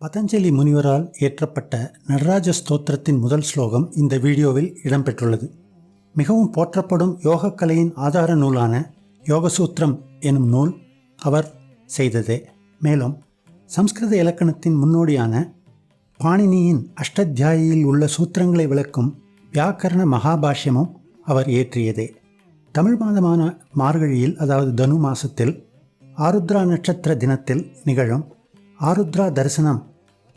பதஞ்சலி முனிவரால் இயற்றப்பட்ட நடராஜ ஸ்தோத்திரத்தின் முதல் ஸ்லோகம் இந்த வீடியோவில் இடம்பெற்றுள்ளது. மிகவும் போற்றப்படும் யோகக்கலையின் ஆதார நூலான யோகசூத்திரம் எனும் நூல் அவர் செய்ததே. மேலும் சம்ஸ்கிருத இலக்கணத்தின் முன்னோடியான பாணினியின் அஷ்டத்தியாயியில் உள்ள சூத்திரங்களை விளக்கும் வியாக்கரண மகாபாஷ்யமும் அவர் இயற்றியதே. தமிழ் மாதமான மார்கழியில் அதாவது தனு மாசத்தில் ஆருத்ரா நட்சத்திர தினத்தில் நிகழும் ஆருத்ரா தரிசனம்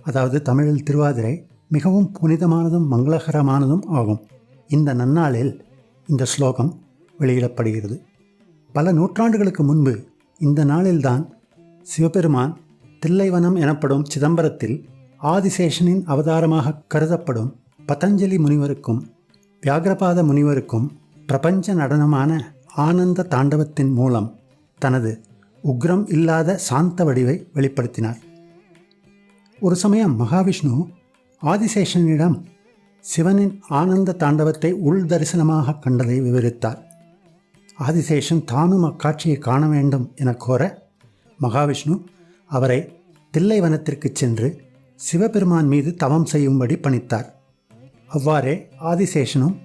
அதாவது தமிழில் திருவாதிரை மிகவும் புனிதமானதும் மங்களகரமானதும் ஆகும். இந்த நன்னாளில் இந்த ஸ்லோகம் வெளியிடப்படுகிறது. பல நூற்றாண்டுகளுக்கு முன்பு இந்த நாளில்தான் சிவபெருமான் தில்லைவனம் எனப்படும் சிதம்பரத்தில் ஆதிசேஷனின் அவதாரமாக கருதப்படும் பதஞ்சலி முனிவருக்கும் வியாகரபாத முனிவருக்கும் பிரபஞ்ச நடனமான ஆனந்த தாண்டவத்தின் மூலம் தனது உக்ரம் இல்லாத சாந்த வடிவை வெளிப்படுத்தினார். ஒரு சமயம் மகாவிஷ்ணு ஆதிசேஷனிடம் சிவனின் ஆனந்த தாண்டவத்தை உள் தரிசனமாக கண்டதை விவரித்தார். ஆதிசேஷன் தானும் அக்காட்சியை காண வேண்டும் என கோர மகாவிஷ்ணு அவரை தில்லைவனத்திற்கு சென்று சிவபெருமான் மீது தவம் செய்யும்படி பணித்தார். அவ்வாறே ஆதிசேஷனும்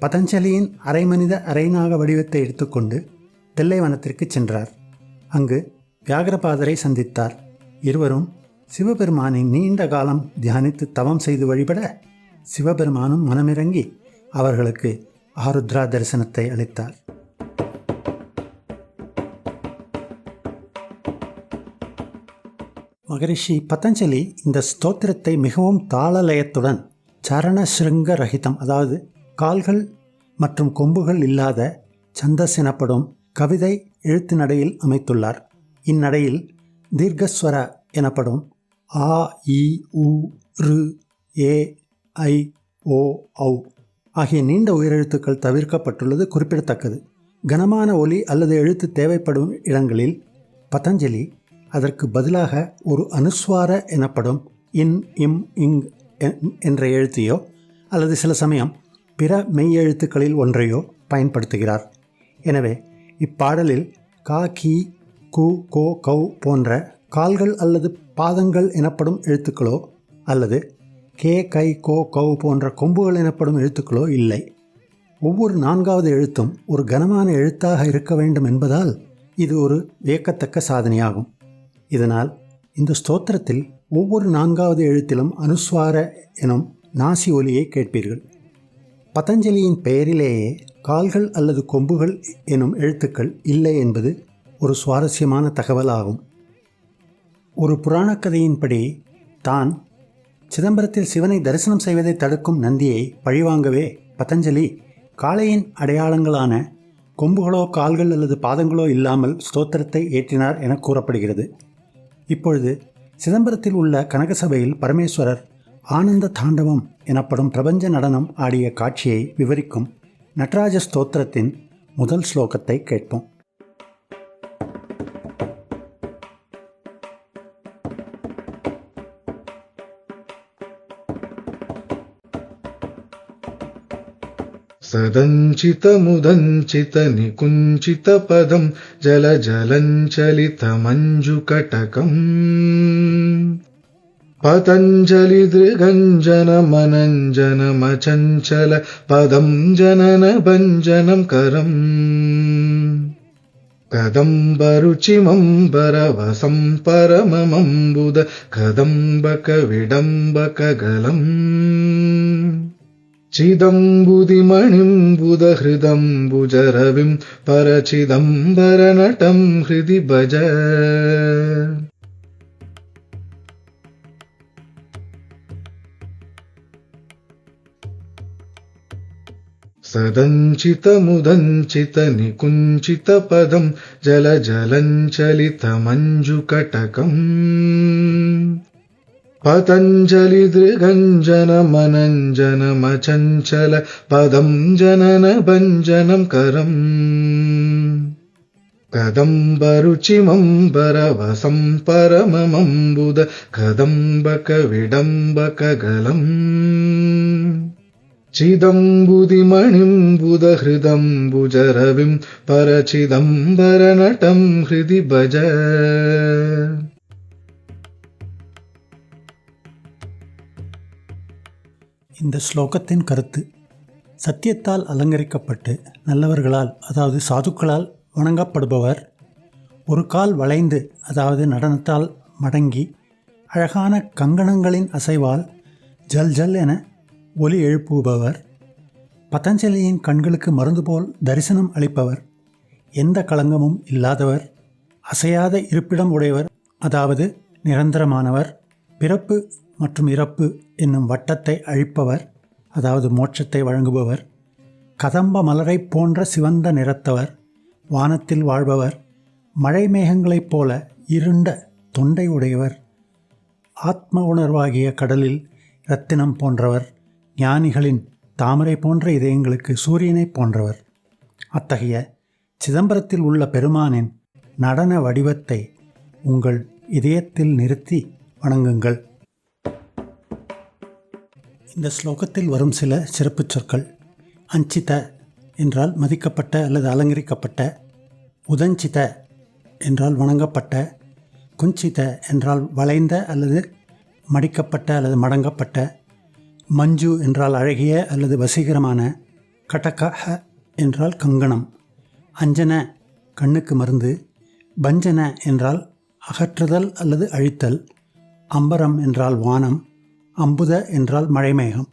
பதஞ்சலியின் அரைமனித அரைநாக வடிவத்தை எடுத்துக்கொண்டு தில்லைவனத்திற்கு சென்றார். அங்கு வியாகரபாதரை சந்தித்தார். இருவரும் சிவபெருமானை நீண்ட காலம் தியானித்து தவம் செய்து வழிபட சிவபெருமானும் மனமிறங்கி அவர்களுக்கு ஆருத்ரா தரிசனத்தை அளித்தார். மகரிஷி பதஞ்சலி இந்த ஸ்தோத்திரத்தை மிகவும் தாளலயத்துடன் சரண சிருங்க ரகிதம் அதாவது கால்கள் மற்றும் கொம்புகள் இல்லாத சந்தஸ் எனப்படும் கவிதை எழுத்து நடையில் அமைத்துள்ளார். இந்நடையில் தீர்க்கஸ்வர எனப்படும் ஆ இ உ ரு ஏ ஐ ஓ ஔ. ஆகிய நீண்ட உயிரெழுத்துக்கள் தவிர்க்கப்பட்டுள்ளது குறிப்பிடத்தக்கது. கனமான ஒலி அல்லது எழுத்து தேவைப்படும் இடங்களில் பதஞ்சலி அதற்கு பதிலாக ஒரு அனுஸ்வார எனப்படும் இன் இம் இங் என்ற எழுத்தையோ அல்லது சில சமயம் பிற மெய்யெழுத்துக்களில் ஒன்றையோ பயன்படுத்துகிறார். எனவே இப்பாடலில் கா கி கு கோ கௌ போன்ற கால்கள் அல்லது பாதங்கள் எனப்படும் எழுத்துக்களோ அல்லது கே கை கோ கௌ போன்ற கொம்புகள் எனப்படும் எழுத்துக்களோ இல்லை. ஒவ்வொரு நான்காவது எழுத்தும் ஒரு கனமான எழுத்தாக இருக்க வேண்டும் என்பதால் இது ஒரு வியக்கத்தக்க சாதனையாகும். இதனால் இந்த ஸ்தோத்திரத்தில் ஒவ்வொரு நான்காவது எழுத்திலும் அனுஸ்வார எனும் நாசி ஒலியை கேட்பீர்கள். பதஞ்சலியின் பெயரிலேயே கால்கள் அல்லது கொம்புகள் எனும் எழுத்துக்கள் இல்லை என்பது ஒரு சுவாரஸ்யமான தகவலாகும். ஒரு புராணக்கதையின்படி தான் சிதம்பரத்தில் சிவனை தரிசனம் செய்வதை தடுக்கும் நந்தியை பழிவாங்கவே பதஞ்சலி காளையின் அடையாளங்களான கொம்புகளோ கால்கள் அல்லது பாதங்களோ இல்லாமல் ஸ்தோத்திரத்தை ஏற்றினார் என கூறப்படுகிறது. இப்பொழுது சிதம்பரத்தில் உள்ள கனகசபையில் பரமேஸ்வரர் ஆனந்த தாண்டவம் எனப்படும் பிரபஞ்ச நடனம் ஆடிய காட்சியை விவரிக்கும் நடராஜ ஸ்தோத்திரத்தின் முதல் ஸ்லோகத்தை கேட்போம். సదంచితముదంచిత నికుంచిత పదం జల జలంచలితమంజుకటకం పతంజలి దృగంజన మనంజనమచంచల పదం జనన భంజనం కరం కదంబరుచిమంబరవసం పరమమంబుద కదంబక విడంబక గలం चिदम्बुदिमणिम्बुदहृदम्बुजरविं परचिदम्बरनटं हृदि भज। सदञ्चितमुदञ्चितनिकुञ्चितपदं जलजलञ्चलितमञ्जुकटकम् पतञ्जलिदृगञ्जनमनञ्जनमचञ्चल पदं जननभञ्जनं करम् कदम्बरुचिमम्बरवसं परममम्बुद कदम्बकविडम्बकगलम् चिदम्बुदिमणिम्बुदहृदम्बुजरविं परचिदम्बरनटं हृदि भज இந்த ஸ்லோகத்தின் கருத்து சத்தியத்தால் அலங்கரிக்கப்பட்டு நல்லவர்களால் அதாவது சாதுக்களால் வணங்கப்படுபவர் ஒரு கால் வளைந்து அதாவது நடனத்தால் மடங்கி அழகான கங்கணங்களின் அசைவால் ஜல் ஜல் என ஒலி எழுப்புபவர் பதஞ்சலியின் கண்களுக்கு மருந்து போல் தரிசனம் அளிப்பவர் எந்த களங்கமும் இல்லாதவர் அசையாத இருப்பிடம் உடையவர் அதாவது நிரந்தரமானவர் பிறப்பு மற்றும் இறப்பு என்னும் வட்டத்தை அழிப்பவர் அதாவது மோட்சத்தை வழங்குபவர் கதம்ப மலரைப் போன்ற சிவந்த நிறத்தவர் வானத்தில் வாழ்பவர் மழை மேகங்களைப் போல இருண்ட தொண்டை உடையவர் ஆத்ம உணர்வாகிய கடலில் இரத்தினம் போன்றவர் ஞானிகளின் தாமரை போன்ற இதயங்களுக்கு சூரியனைப் போன்றவர். அத்தகைய சிதம்பரத்தில் உள்ள பெருமானின் நடன வடிவத்தை உங்கள் இதயத்தில் நிறுத்தி வணங்குங்கள். இந்த ஸ்லோகத்தில் வரும் சில சிறப்புச் சொற்கள். அஞ்சித என்றால் மதிக்கப்பட்ட அல்லது அலங்கரிக்கப்பட்ட உதஞ்சித என்றால் வணங்கப்பட்ட குஞ்சித என்றால் வளைந்த அல்லது மடிக்கப்பட்ட அல்லது மடங்கப்பட்ட மஞ்சு என்றால் அழகிய அல்லது வசீகரமான கடகஹ என்றால் கங்கணம் அஞ்சன கண்ணுக்கு மருந்து பஞ்சன என்றால் அகற்றுதல் அல்லது அழித்தல் அம்பரம் என்றால் வானம் அம்புத என்றால் மழைமேகம்.